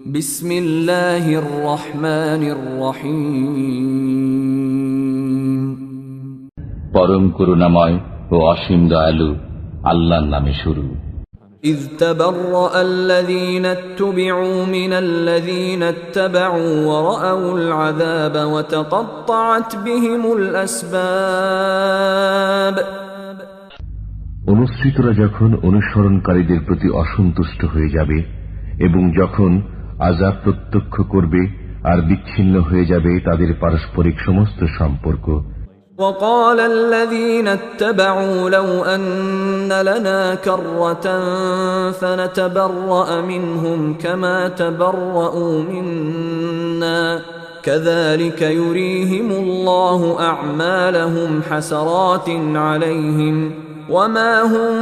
بسم الله الرحمن الرحيم পরম করুণাময় ও অসীম দয়ালু আল্লাহর নামে শুরু إذ تبرأ الذين اتبعوا من الذين اتبعوا ورأوا العذاب وتقطعت بهم الأسباب অনুসৃতরা যখন অনুসরণকারীদের প্রতি অসন্তুষ্ট হয়ে যাবে এবং যখন আজাব প্রত্যক্ষ করবে আর বিচ্ছিন্ন হয়ে যাবে তাদের পারস্পরিক সমস্ত সম্পর্ক وقال الذين اتبعوا لو أن لنا كرة فنتبرأ منهم كما تبرأوا منا كذلك يريهم الله أعمالهم حسرات عليهم وما هم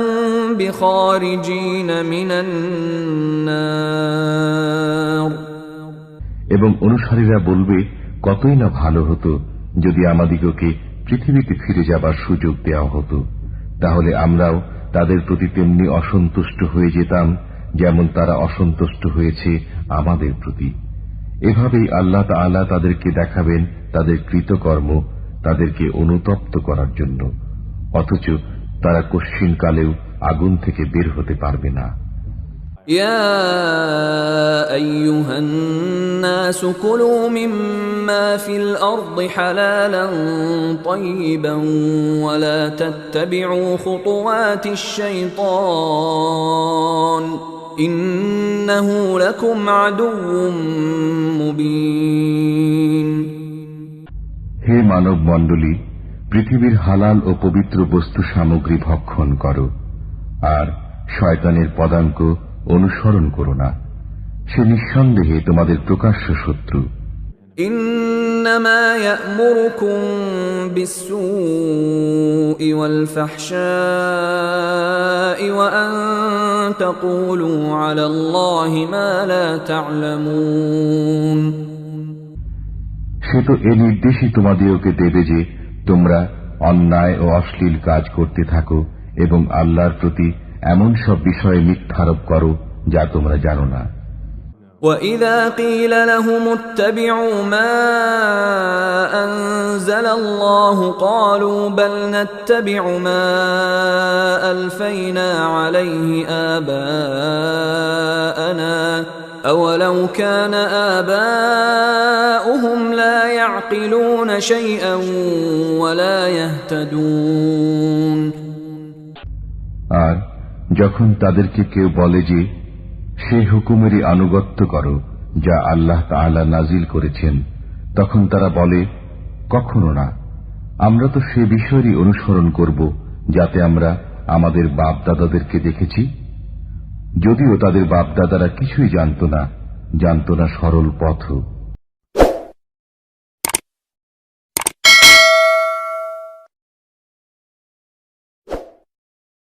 بخارجين من النار এবং অনুসারীরা বলবে, কতই না ভালো হতো যদি আমাদিগকে পৃথিবীতে ফিরে যাবার সুযোগ দেওয়া হতো। তাহলে আমরাও তাদের প্রতি তেমনি অসন্তুষ্ট হয়ে যেতাম যেমন তারা অসন্তুষ্ট হয়েছে আমাদের প্রতি। এভাবেই আল্লাহ আল্লাহ তাদেরকে দেখাবেন তাদের কৃতকর্ম, তাদেরকে অনুতপ্ত করার জন্য। অথচ তারা কশ্চিনকালেও আগুন থেকে বের হতে পারবে না। ইয়া الناس كلوا مما في الأرض حلالا طيبا ولا تتبعوا خطوات الشيطان إنه لكم عدو مبين হে মানব মণ্ডলী পৃথিবীর হালাল ও পবিত্র বস্তু সামগ্রী ভক্ষণ করো আর শয়তানের পদাঙ্ক অনুসরণ করো না সে নিঃসন্দেহে তোমাদের প্রকাশ্য শত্রু إنما يأمركم بالسوء والفحشاء وأن تقولوا على الله ما لا تعلمون সে তো এ নির্দেশই তোমাদেরকে দেবে যে তোমরা অন্যায় ও অশ্লীল কাজ করতে থাকো এবং আল্লাহর প্রতি এমন সব বিষয়ে মিথ্যারোপ করো যা তোমরা জানো না وإذا قيل لهم اتبعوا ما أنزل الله قالوا بل نتبع ما ألفينا عليه آباءنا أولو كان آباؤهم لا يعقلون شيئا ولا يهتدون আর যখন তাদেরকে কেউ বলে যে সে হুকুমেরই আনুগত্য করো, যা আল্লাহ তাআলা নাজিল করেছেন। তখন তারা বলে, কখনো না। আমরা তো সে বিষয়েরই অনুসরণ করব, যাতে আমরা আমাদের বাপদাদাদেরকে দেখেছি। যদিও তাদের বাপদাদারা কিছুই জানত না জানত না সরল পথ